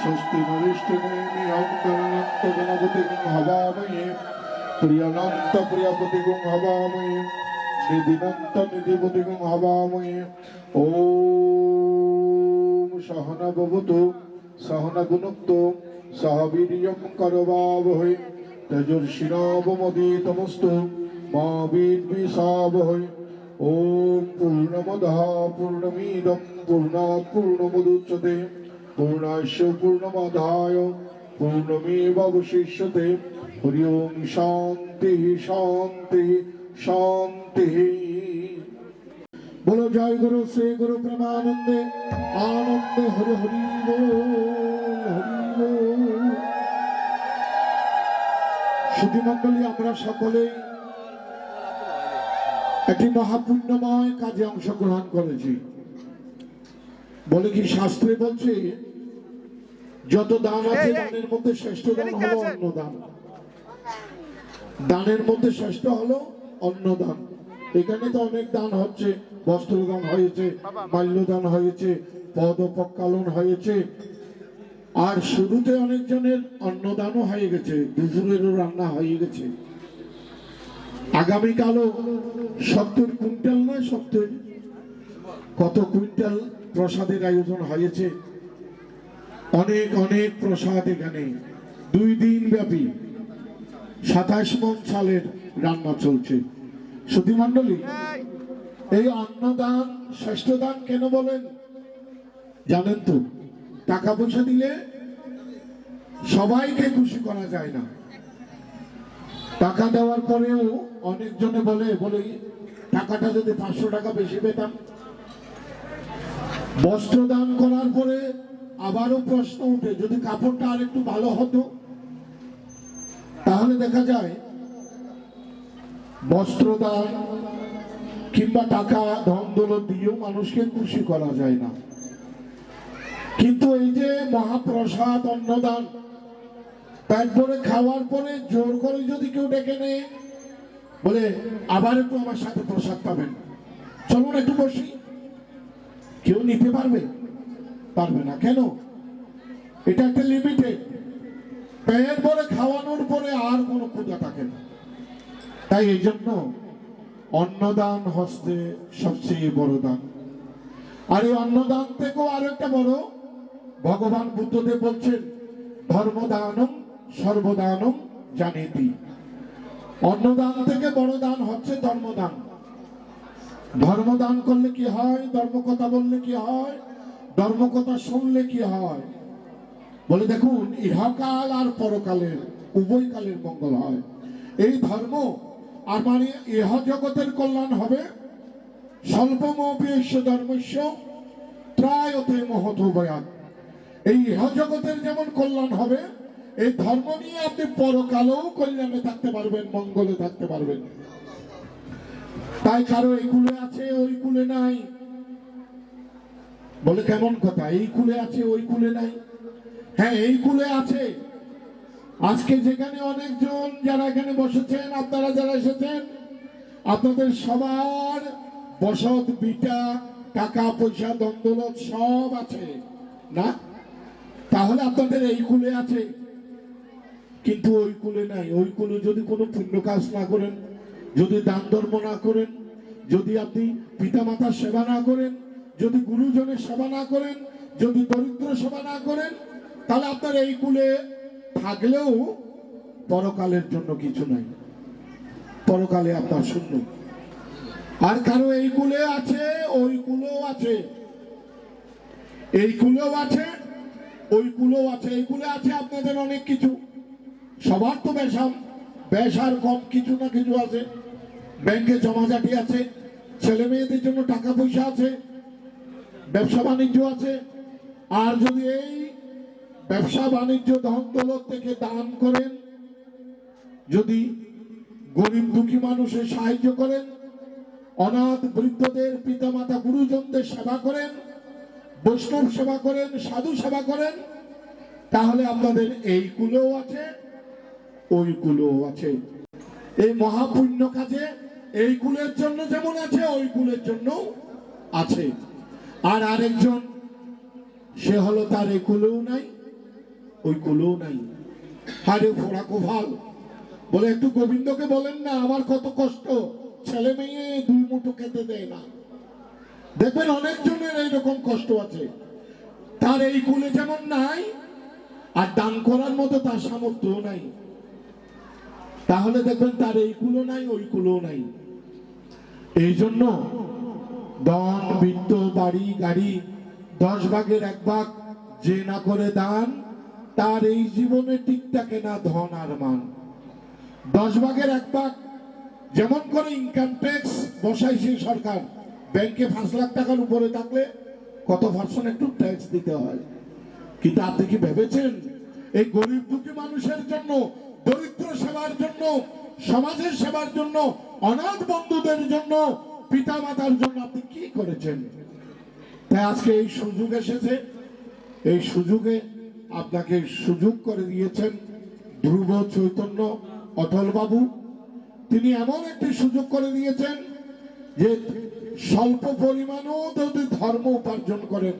স্বস্তি নরিষ্ঠনেমিহং গণনন্ত গণপতিগং হবামহে প্রিয়নন্ত প্রিয়পতিগং হবামহে নিধিনন্ত নিধিপতিগং হবামহে ওম সহনা ভবতু, সহনা গুণক্তু, সহ বীর্যং করবাবহৈ। তেজস্বিনাবমদিতমস্তু, মা পূর্ণাস্য পূর্ণমাদায় পূর্ণমেবাবশিষ্যতে হরি ওম শান্তি শান্তি শান্তি বলো জয় গুরু শ্রী গুরু প্রেমানন্দে আনন্দে হরি হরি সুধীমণ্ডলী আমরা সকলে একটি মহাপুণ্যময় কাজে অংশগ্রহণ করেছি। বলে কি শাস্ত্রে বলছে যত দান আছে দানের মধ্যে শ্রেষ্ঠ দান হলো অন্নদান দানের মধ্যে শ্রেষ্ঠ হলো অন্নদান এখানে তো অনেক দান হচ্ছে বস্ত্রদান হয়েছে মাল্যদান হয়েছে পদপকালন হয়েছে। আর শুরুতে অনেকজনের অন্নদানও হয়ে গেছে দুপুরেরও রান্না হয়ে গেছে। আগামীকালও সত্তর কুইন্টাল নয় সত্তর? কত কুইন্টাল প্রসাদের আয়োজন হয়েছে? অনেক অনেক প্রসাদ এখানে। দুই দিন ব্যাপী সাতাশ মন সালের রান্না চলছে। সুধী মন্ডলী এই অন্নদান শ্রেষ্ঠ দান কেন বলেন? জানেন তো, টাকা পয়সা দিলে সবাইকে খুশি করা যায় না। টাকা দেওয়ার পরেও অনেকজনে বলে বলে, টাকাটা যদি পাঁচশো টাকা বেশি পেতাম। বস্ত্র দান করার পরে আবারও প্রশ্ন উঠে, যদি কাপড়টা আর একটু ভালো হতো, তাহলে দেখা যায় বস্ত্রদান কিংবা টাকা ধন দৌলত দিয়েও মানুষকে খুশি করা যায় না। কিন্তু এই যে মহাপ্রসাদ অন্নদান ভরে খাওয়ার পরে জোর করে যদি কেউ ডেকে নেয়, বলে আবার একটু আমার সাথে প্রসাদ পাবেন। চলুন একটু বসি। কেউ নিতে পারবে? পারবে না। কেন? এটা একটা লিমিটেড পেট ভরে খাওয়ানোর পরে আর কোনো ক্ষুদা থাকে না। তাই এই জন্য অন্নদান হস্তে সবচেয়ে বড় দান। আর এই অন্নদান থেকেও আরও একটা বড়। ভগবান বুদ্ধদেব বলছেন, ধর্মদানম সর্বদানম জানিতি। অন্নদান থেকে বড় দান হচ্ছে ধর্মদান। ধর্মদান করলে কি হয়? ধর্ম কথা বললে কি হয়? ধর্মকথা শুনলে কি হয়? বলে দেখুন, ইহকাল আর পরকালের উভয় কালের মঙ্গল হয়। এই ধর্ম, আর মানে ইহ জগতের কল্যাণ হবে? স্বল্পমপেশ ধর্মস্য ত্রায়তে মহৎ বয়ান এই ইহ জগতের যেমন কল্যাণ হবে, এই ধর্ম নিয়ে আপনি পরকালেও কল্যাণে থাকতে পারবেন, মঙ্গলে থাকতে পারবেন। তাই কারও এই কুলে আছে, ওই কুলে নাই। বলে, কেমন কথা? এই কুলে আছে, ওই কুলে নাই। হ্যাঁ এই কুলে আছে। আজকে যেখানে অনেকজন যারা এখানে বসেছেন, আপনারা যারা এসেছেন, আপনাদের সবার বসত, বিটা, টাকা, পয়সা দ্বন্দ্বলত সব আছে, না? তাহলে আপনাদের এই কুলে আছে। কিন্তু ওই কুলে নাই। ওই কুলে যদি কোনো পুণ্য কাজ না করেন, যদি দান ধর্ম না করেন, যদি আপনি পিতামাতার সেবা না করেন যদি গুরুজনের সেবা না করেন, যদি দরিদ্র সেবা না করেন, তাহলে আপনার এই কুলে থাকলেও পরকালের জন্য কিছু নাই। পরকালে আপনার শূন্য। আর কারও এই কুলে আছে, ওই কুলেও আছে। এই কুলেও আছে, ওই কুলেও আছে। এই কুলে আছে আপনাদের অনেক কিছু। সবার তো বেশাম। বেশ আর কম কিছু না কিছু আছে। ব্যাংকে জমাজাটি আছে। ছেলে মেয়েদের জন্য টাকা পয়সা আছে। ব্যবসা বাণিজ্য আছে। আর যদি এই ব্যবসা বাণিজ্য ধন দৌলত থেকে দান করেন, যদি গরিব দুঃখী মানুষের সাহায্য করেন, অনাথ বৃদ্ধদের পিতামাতা গুরুজনদের সেবা করেন, বৈষ্ণব সেবা করেন, সাধু সেবা করেন, তাহলে আপনাদের এই কুলেও আছে, ওই কুলেও আছে। এই মহাপুণ্য কাজে এই কুলের জন্য যেমন আছে, ওই কুলের জন্য আছে। আর আরেকজন, সে হলো তার এই কুলেও নাই, ওই কুলেও নাই। হারে ফোড়া কোভাল। বলে, একটু গোবিন্দকে বলেন না, আমার কত কষ্ট। ছেলে মেয়ে দুই মুঠো খেতে দেয় না। দেখবেন অনেকজনের এইরকম কষ্ট আছে। তার এই কুলে যেমন নাই, আর দান করার মতো তার সামর্থ্য নাই। তাহলে দেখবেন তার এই কুলো নাই, ওই কুলো নাই। এই জন্য দন বৃত্ত বাড়ি গাড়ি, দশ ভাগের এক ভাগ যে না করে দান, তার এই জীবনে ঠিক থাকে না ধন আর মান। দশ ভাগের এক ভাগ যেমন করে ইনকাম ট্যাক্স বসাইছে সরকার ব্যাংকে পাঁচ লাখ টাকার উপরে থাকলে কত পার্সেন্ট একটু ট্যাক্স দিতে হয়। কিন্তু আপনি কি ভেবেছেন? এই গরিব দুঃখী মানুষের জন্য, দরিদ্র সেবার জন্য, সমাজের সেবার জন্য, অনাথ বন্ধুদের জন্য পিতা মাতার জন্য আপনি কি করেছেন? তাই আজকে এই সুযোগ এসেছে। এই সুযোগে আপনাকে সুযোগ করে দিয়েছেন ধ্রুব চৈতন্য অটল বাবু তিনি এমন একটি সুযোগ করে দিয়েছেন যে স্বল্প পরিমাণও যদি ধর্ম উপার্জন করেন,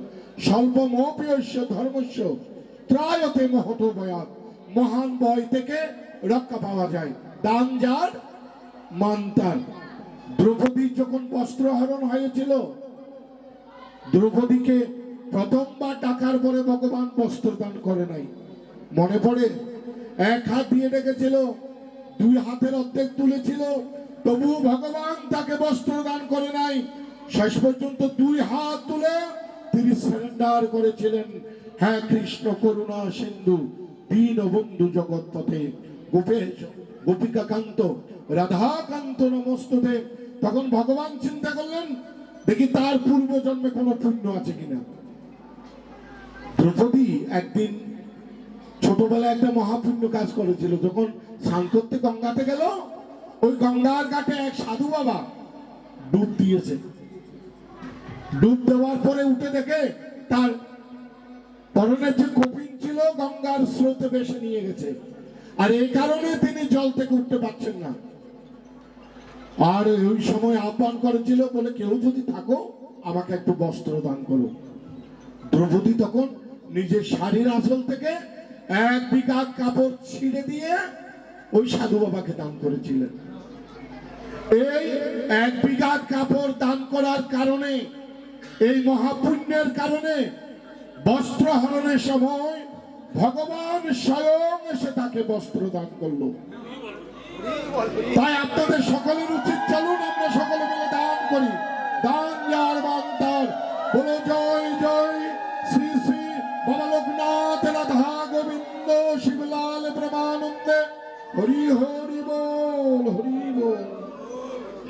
স্বল্প মহপিয়স্য, ধর্মস্য, ত্রায়তে মহত বয়াত, মহান বয় থেকে রক্ষা পাওয়া যায়। দান যার, মান তার। দ্রৌপদী যখন বস্ত্রহরণ হয়েছিল, দ্রৌপদীকে প্রথমবার টাকার পরে ভগবান বস্ত্র দান করে নাই। মনে পড়ে, এক হাত দিয়ে রেখেছিল দুই হাতের অর্ধেক তুলেছিল তবু ভগবান তাকে বস্ত্র দান করে নাই। শেষ পর্যন্ত দুই হাত তুলে তিনি সারেন্ডার করেছিলেন। হ্যাঁ কৃষ্ণ করুণা সিন্ধু, দীন বন্ধু জগৎ পথে গোপেশ গোপিকা কান্ত রাধাকান্ত নমস্ততে। তখন ভগবান চিন্তা করলেন, দেখি তার পূর্ব জন্মে কোনো পুণ্য আছে কিনা। দ্রৌপদী একদিন ছোটবেলায় একটা মহাপুণ্য কাজ করেছিল, যখন স্নান গঙ্গাতে গেল, ওই গঙ্গার ঘাটে এক সাধু বাবা ডুব দিয়েছে। ডুব দেওয়ার পরে উঠে দেখে তার পরনের যে কপিন ছিল, গঙ্গার স্রোতে বেশে নিয়ে গেছে। আর এই কারণে তিনি জল থেকে উঠতে পারছেন না। আর ওই সময় আহ্বান করেছিল বলে কেউ যদি থাকো, আমাকে একটু বস্ত্র দান করো। দ্রৌপদী তখন নিজের শাড়ির আঁচল থেকে এক বিঘা কাপড় ছিঁড়ে দিয়ে ওই সাধু বাবাকে দান করেছিলেন। এই এক বিঘা কাপড় দান করার কারণে, এই মহাপুণ্যের কারণে বস্ত্র হরণের সময় ভগবান স্বয়ং এসে তাকে বস্ত্র দান করল। তাই আপনাদের সকলের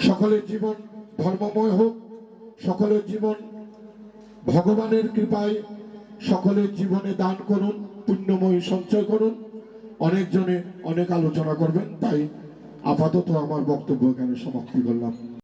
সকলের জীবন ধর্মময় হোক, সকলের জীবন ভগবানের কৃপায়, সকলের জীবনে দান করুন, পুণ্যময় সঞ্চয় করুন। অনেকজনে অনেক আলোচনা করবেন, তাই আপাতত আমার বক্তব্য এখানে সমাপ্তি করলাম।